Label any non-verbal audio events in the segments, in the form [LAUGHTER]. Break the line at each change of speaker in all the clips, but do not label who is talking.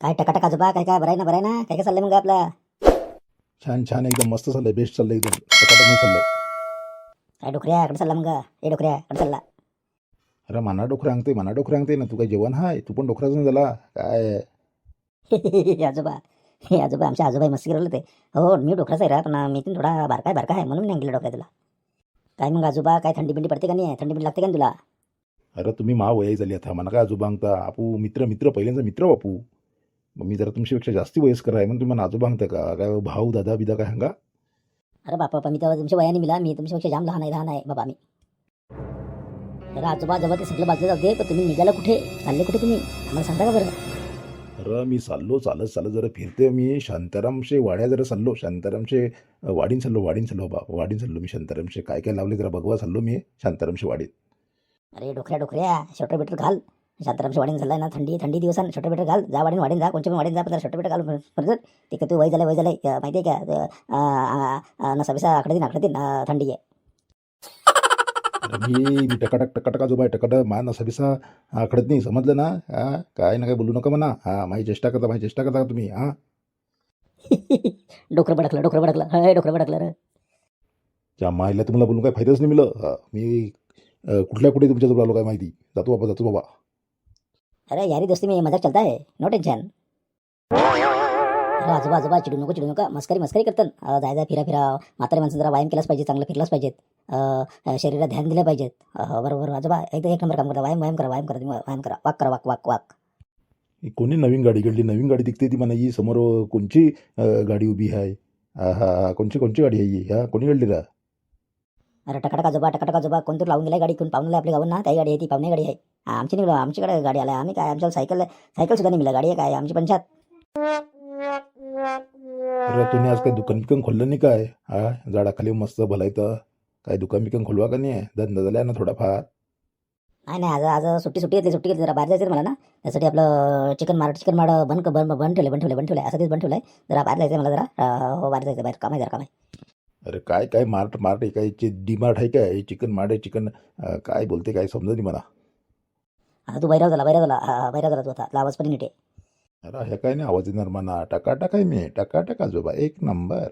काय टकाटक आजोबा काय काय बरं आहे ना आहे ना काय काय चाललंय मग आपला?
छान छान एकदम मस्त चाललंय बेस्ट चाललंय एकदम. टकाटक चाललंय.
काय डोकऱ्या कडे चालला मग? ए डोकऱ्या कडे चालला?
अरे मना डोकरं अंगते मना डोकरं अंगते ना तू काय जेवण हाय? तू पण डोकराच नाही झाला? काय?
आजोबा हे आजोबा आमच्या आजोबा मस्ती करत होते हो मी डोकराच आहे रा पण मी पण थोडा बारका आहे बारका आहे म्हणून मी नाही गेलो डोक्या तुला. काय मग आजोबा काय थंडी बिंडी पडते का नाही? थंडी बिंडी लागते का नाही तुला?
अरे तुम्ही मा वयाई झाली आता मना काय आजोबा अंगता? आपू मित्र मित्र पहिल्यांदा मित्र बापू. मग मी जरा तुमच्यापेक्षा जास्ती वयस्कर आहे म्हणून तुम्ही मला आजोबा अंगता का? काय भाऊ दादा बिदा काय सांगा?
अरे बापा मी तेव्हा तुमच्या वयाने मिला मी तुमच्यापेक्षा जाम लहान आहे लहान आहे बाबा मी. तर आजोबा जेव्हा ते सगळं बाजूला जाते पण तुम्ही निघाला कुठे? चालले कुठे तुम्ही? आम्हाला सांगता का बरं.
अरे मी चाललो चालत चालत जरा फिरते मी. शांतारामशे वाड्या जरा चाललो शांतारामशे वाडीन चाललो वाडीन चाललो बा वाडीन चाललो मी शांतारामशे काय काय लावले जरा बघवा चाललो मी शांतारामशे वाडीत.
अरे डोकऱ्या डोकऱ्या शॉर्टर बिटर घाल. शांतारामच्या वाडीन झालाय ना थंडी थंडी दिवसानं. शॉर्टर बिटर घाल जा वाडीन वाडीन जा कोणच्या पण वाडीन जा पण शॉर्टर बिटर घाल परत ते का तू वय झालं वय झालंय. अं, माहिती आहे का नसा बिसा आकडे दिन आकडे दिन थंडी आहे.
मी मी टकाटक टकाटका जो बाय टकाटक मा नसा बिसा आखडत नाही समजलं ना? हा काय ना काय बोलू नका म्हणा. हा माझी चेष्टा करता माझी चेष्टा करता तुम्ही हा. [LAUGHS]
डोकरं भडकलं डोकरं भडकलं. हय डोकरं भडकलं रे.
त्या मायला तुम्हाला बोलून काय फायदाच नाही मिळलं हा, मी अं, कुठल्या कुठे तुमच्याजवळ आलो काय माहिती? जातो बाबा जातो बाबा.
अरे यारी दोस्ती में मजाक चलता है। नो टेंशन अरे आजोबा आजोबा चिडू नको चिडू नका. मस्करी मस्करी करतात जाय जाय फिरा फिरा. म्हातारे माणसं जरा व्यायाम केलाच पाहिजे चांगलं फिरलाच पाहिजेत. शरीरात ध्यान दिलं पाहिजेत. बरोबर आजोबा. एकदा एक नंबर काम करा व्यायाम व्यायाम करा व्यायाम करा तुम्ही व्यायाम करा. वाक करा वाक वाक वाक.
कोणी नवीन गाडी घडली? नवीन गाडी दिखते ती म्हणा ही समोर कोणची गाडी उभी आहे? हा हा कोणची कोणची गाडी आहे ही? हा कोणी घडली रा?
अरे टकाटक आजोबा टकाटक आजोबा कोणतरी लावून गेलाय गाडी कोण पाहुणे आपल्या गावून? ना गाडी आहे ती पाहुणे गाडी आहे. आमची नाही आमच्याकडे गाडी आल्या. आम्ही काय आमच्या सायकल सायकल सुद्धा नाही मिळाला. गाडी आहे काय? आमची पंचायत.
अरे तुम्ही आज काही दुकान बिकान खोललं नाही काय? हा झाडाखाली मस्त भलायतं. काय दुकान बिकान खोलवा का नाही? धंदा झाला ना थोडाफार.
नाही नाही आज आज सुट्टी सुट्टी घेतली सुट्टी घेतली. जरा बाहेर जायचं मला ना. त्यासाठी आपलं चिकन मार चिकन माड बंद बंद बंद ठेवले बंद ठेवले बंद ठेवले असं तेच बंद ठेवलंय. जरा बाहेर जायचं मला जरा. अं, हो बाहेर जायचं बाहेर. काम आहे जरा काम आहे.
अरे काय काय मार्ट मार्ट आहे काय डी मार्ट आहे काय? चिकन मार्ट आहे चिकन अं, काय बोलते काय समजा नाही मला.
आता तू बैराव झाला बैराव झाला हा, बैराव झाला तू आता. आवाज पण नीट आहे.
अरे हे काय नाही आवाज येणार म्हणा टका टकाय मी. टका टका जोबा एक नंबर.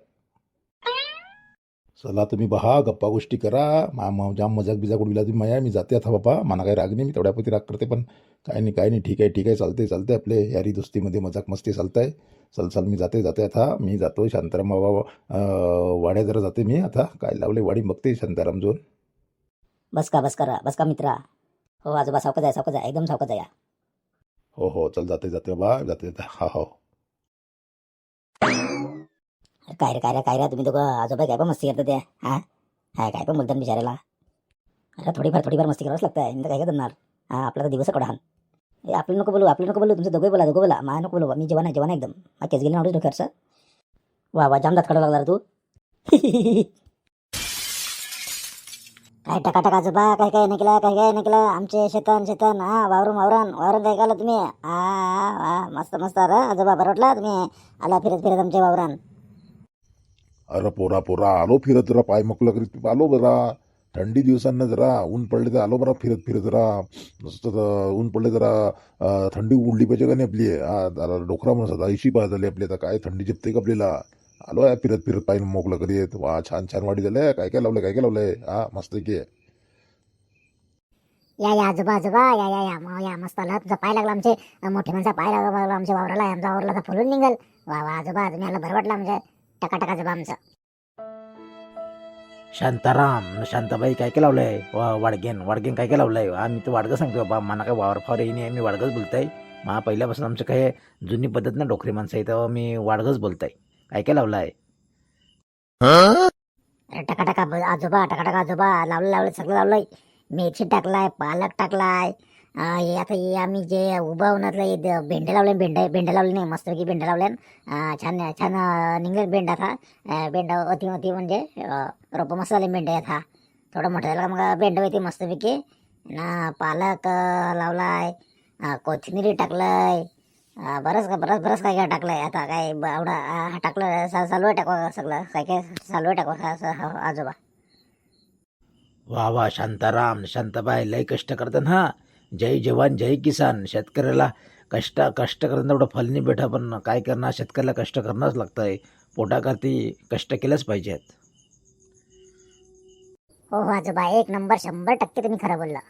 चला तुम्ही बहा गप्पा गोष्टी करा. मा मा- जाम मजाक बिजाक उडविला तुम्ही. माया मी जाते आता बाबा मला काही राग नाही मी तेवढ्यापुरती राग करते पण काय नाही काय नाही. ठीक आहे ठीक आहे. चालते चालते आपले. यारी दोस्तीमध्ये मजाक मस्ती चालतंय. चल चल मी जाते जाते आता. मी जातो शांताराम बाबा वाड्या जरा जाते मी आता. काय लावले वाडी बघते शांताराम जोन
बस का बस करा बस का मित्रा. हो आजोबा सावकाच आहे सावकाच आहे. एकदम सावकाच आहे
हो हो चल जाते जाते बाबा. जाते जाते. हा हो.
काय रे काय रे काय रे तुम्ही दोघं आजोबा काय पण मस्ती करतात त्या हा? हा काय पण बोलतात बिचारायला अरे थोडीफार थोडीफार मस्ती करावंच लागतं आहे काय काय करणार? हा आपला तर दिवस कडा ए आपलं नको बोलू आपलं नको बोलू तुमचं दोघे बोला दोघं बोला मा नको बोलू मी जेवण आहे जेवण एकदम. हा केस गेली डोक्यावर सर वा वा जाम दात लागला रे तू. [LAUGHS] काय टाका टाका आजोबा काय काय नाही केलं काय काय नाही केलं आमचे शेतन शेतन हा वावरून वावरण वावरून काय केलं तुम्ही? हा हा मस्त मस्त अरे आजोबा बरं वाटलं तुम्ही? आला फिरत फिरत आमच्या वावरान.
अरे पोरा पोरा आलो फिरत जरा पाय मोकलं करीत. आलो बरा थंडी दिवसांना जरा ऊन पडले तर आलो बरा फिरत फिरत जरा. नुसतं तर ऊन पडले जरा थंडी उडली पाहिजे का नाही आपली? हा जरा डोकरा म्हणून ऐशी पाय झाली आपली. आता काय थंडी जपते का आपल्याला? आलो आहे फिरत फिरत पाय मोकलं करीत. वा छान छान वाडी झालंय काय काय लावलंय काय काय लावलंय? हा मस्त की.
या या आजोबा आजोबा. या या या. मग या मस्त आला तुमचा पाय लागला आमचे. मोठे माणसा पाय लागला आमच्या वावराला आमच्या वावराला फुलून निघाल. वा वा आजोबा तुम्ही आला बरं वाटलं आमच्या. टका टका आजोबा आमचं.
शांताराम शांताबाई काय काय लावलंय? वा वाडगेन वाडगेन काय काय लावलंय? आम्ही तर वाडगं सांगतो बाबा मला काय वावर फावर येई नाही मी वाडगंच बोलताय. मा पहिल्यापासून आमचं काय जुनी पद्धत ना डोकरी माणसं आहे तेव्हा मी वाडगंच बोलताय. काय काय लावलंय?
अरे टका टका ब- आजोबा टका टका आजोबा लावलं लावलं सगळं लावलंय. मेथी टाकलाय पालक टाकलाय आता हे आम्ही जे उभा उन्हातलं भेंडे लावले भेंडे भेंडे लावले नाही मस्तपैकी भेंडे लावल्यान छान छान निघले भेंड आता. भेंडा भेंड अति म्हणजे अं, रोपं मस्त झाले भेंडे आता. थोडं मोठं झालं का मग भेंड होती मस्तपैकी ना पालक लावलाय. कोथिंबीर टाकलंय. बरंच का बरंच बरंच काय काय टाकलंय. आता काय एवढा टाकलं चा- चालू आहे टाकवा सगळं? काय काय चालू आहे टाकवा हो, आजोबा?
वा वा शांताराम शांताबाई लय कष्ट करतात हा. जय जवान जय किसान. शेतकऱ्याला कष्ट कष्ट करणं तेवढं फल नाही भेटा पण काय करणार? शेतकऱ्याला कष्ट करणंच लागतं आहे पोटाकरती कष्ट केलंच पाहिजेत.
हो हो आजोबा एक नंबर शंभर टक्के तुम्ही खरं बोलला.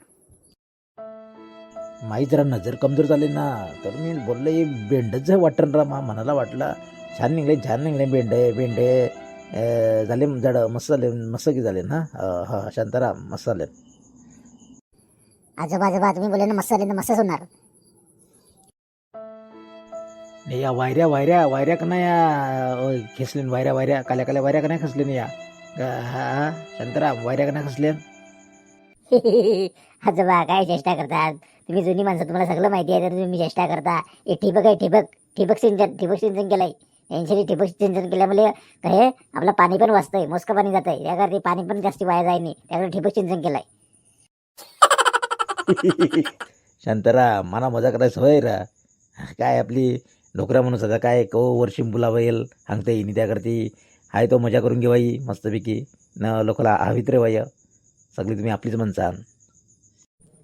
माही जरा नजर कमजोर झाली ना तर मी बोललो हे बेंडच वाटण रा मा मनाला वाटलं. छान निघले छान निघले बेंडे बेंडे झाले जड मस्त झाले मस्त की झाले ना? हा शांताराम मस्त झाले
आजोबा आजोबा तुम्ही बोलले ना मस्त झाले ना मस्तच होणार.
नाही या वायऱ्या वायऱ्या वायऱ्या का नाही या? खेचले वायऱ्या वायऱ्या काल्या काल्या वायऱ्या का नाही खसले नाही या? गा- हा शांताराम वायऱ्या का नाही खसल्या [LAUGHS]
आजोबा काय चेष्टा करतात? तुम्ही जुनी माणसं तुम्हाला सगळं माहिती आहे तर तुम्ही चेष्टा करता. हे ठिबक आहे ठिबक. ठिबक सिंचन ठिबक सिंचन केलंय. यांच्यानी ठिबक सिंचन केल्यामुळे काय आपलं पाणी पण वाचतंय मोजकं पाणी जातंय. त्याकरता पाणी पण जास्ती वाया जाय नाही त्याकडे ठिबक सिंचन केलंय. [LAUGHS]
शांताराम मला मजा करायचं होय रा. काय आपली नोकऱ्या म्हणून सध्या काय को वर्षी बोलावं येईल हांगता येईन त्याकरती हाय तो मजा करून घेवाई मस्तपैकी. न लोकाला हवीत रे वाय सगळी तुम्ही आपलीच म्हणसान.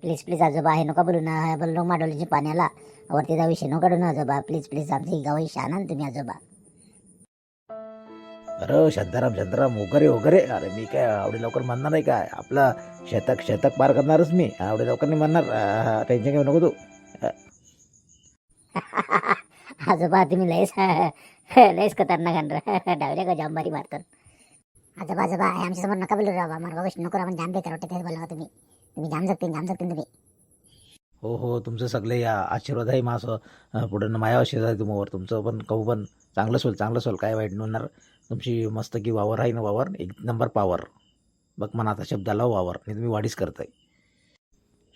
प्लीज प्लीज आजोबा हे नका बोलू ना. बोललो बोलू पाण्याला. वरती जा विषय नका काढू ना आजोबा. प्लीज प्लीज आमची गावाई शान ना तुम्ही आजोबा.
अरे शांताराम शांताराम वगैरे वगैरे. अरे मी काय आवडे लवकर म्हणणार नाही काय? आपला शतक शतक पार करणारच मी. आवडे लवकर नाही म्हणणार. टेन्शन घेऊ नको तू. [LAUGHS]
आजोबा तुम्ही लयच [LAUGHS] लयच खतरनाक आणलं [LAUGHS] डावल्या का जांबारी मारतात? आजोबा आजोबा हे आमच्यासमोर नका बोलू बाबा मार्ग गोष्ट नको आपण जाम बेकार वाटते तेच बोला तुम्ही तुम्ही जाम जगते जाम जगते तुम्ही.
हो हो तुमचं सगळे या आशीर्वाद आहे माझं पुढं न माझ्या आशीर्वाद आहे तुम्हाला तुमचं पण कहू पण चांगलंच होईल चांगलंच होईल. काय वाईट होणार. तुमची मस्त की वावर आहे ना वावर? एक नंबर पावर बघ मनाचा शब्दाला वावर. नाही तुम्ही वाढीच करताय.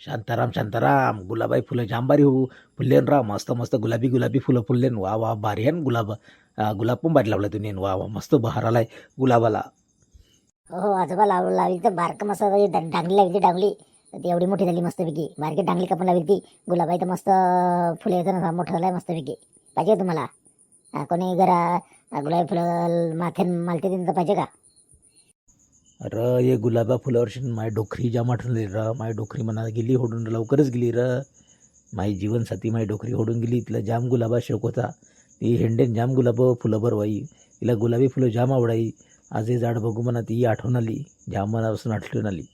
शांताराम शांताराम गुलाबाई फुलं जांबारी हो फुललेन राव मस्त मस्त गुलाबी गुलाबी फुलं फुललेन. वा वा भारी आहे गुलाब. गुलाब पण भारी लावला तुम्ही. वा वा मस्त बहार आलाय गुलाबाला.
हो हो आजोबा लावलं लावली. तर बारकं मस्त म्हणजे डांगली लागली डांगली ती एवढी मोठी झाली मस्तपैकी. बारकी डांगली कापून लावली ती. गुलाबाई तर मस्त फुलं येतं ना मोठं झालंय मस्तपैकी. पाहिजे तुम्हाला? कोणी जरा गुलाबी फुलं माथ्यान मालते तर पाहिजे का?
अरे ये गुलाबा फुलावर माय डोकरी जाम आठवली र माय डोकरी मना गेली होडून लवकरच गेली र. माई जीवनसाथी माई डोकरी होडून गेली तिला जाम गुलाबा शौक होता. ती हेंडेन जाम गुलाब फुलं भरवाई तिला गुलाबी फुलं जाम आवडाई. आज हे झाड बघू म्हणा ती आठवण आली जाम मनापासून आठवण आली.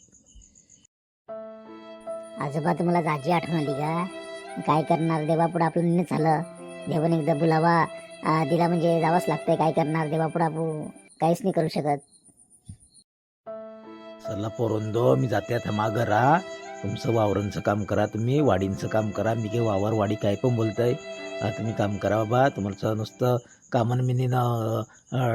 आजोबा तुम्हाला जाजी आठवण आली का? काय करणार? देवापुढं आपलं नाही झालं. देवाने एकदा बोलावा. दिला म्हणजे जावंच लागतंय काय करणार देवापुढं आपण काहीच नाही करू शकत.
चला पोरोंदो मी जाते आता मागं राहा. तुमचं वावरांचं काम करा तुम्ही वाडींचं काम करा. मी काही वावर वाडी काय पण बोलताय. अं, तुम्ही काम करा बाबा. तुमचं नुसतं कामानं मी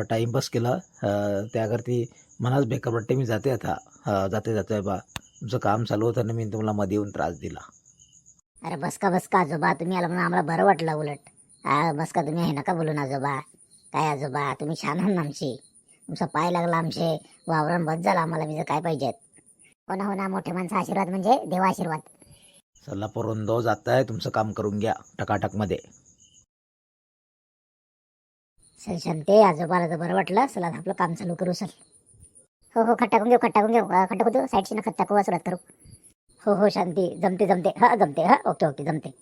टाईमपास केला. अं, त्याकरती मलाच बेकार वाटते मी जाते आता. अं, जाते जाते बा. तुमचं काम चालू होतं ना मी तुम्हाला मध्ये येऊन त्रास दिला.
अरे बस का बस का आजोबा. तुम्ही आला म्हणून आम्हाला बरं वाटलं उलट. हा बस का तुम्ही हे नका बोलून आजोबा? काय आजोबा तुम्ही छान आहात ना आमची. तुमचा पाय लागला आमचे. वावरण बस झाला आम्हाला मी काय पाहिजेत? हो ना हो ना मोठे माणसं आशीर्वाद म्हणजे देवा आशीर्वाद.
चला पोरोंदो जाताय तुमचं काम करून घ्या टकाटकमध्ये
सर शांते आजोबाला तर बरं वाटलं चला आता आपलं काम चालू करू सर हो हो खट टाकून घेऊ खट टाकून घेऊ. अं, खट टाकू साईडशी ना खट टाकू सुरुवात करू. हो हो शांती जमते जमते. हा जमते हा ओके ओके जमते.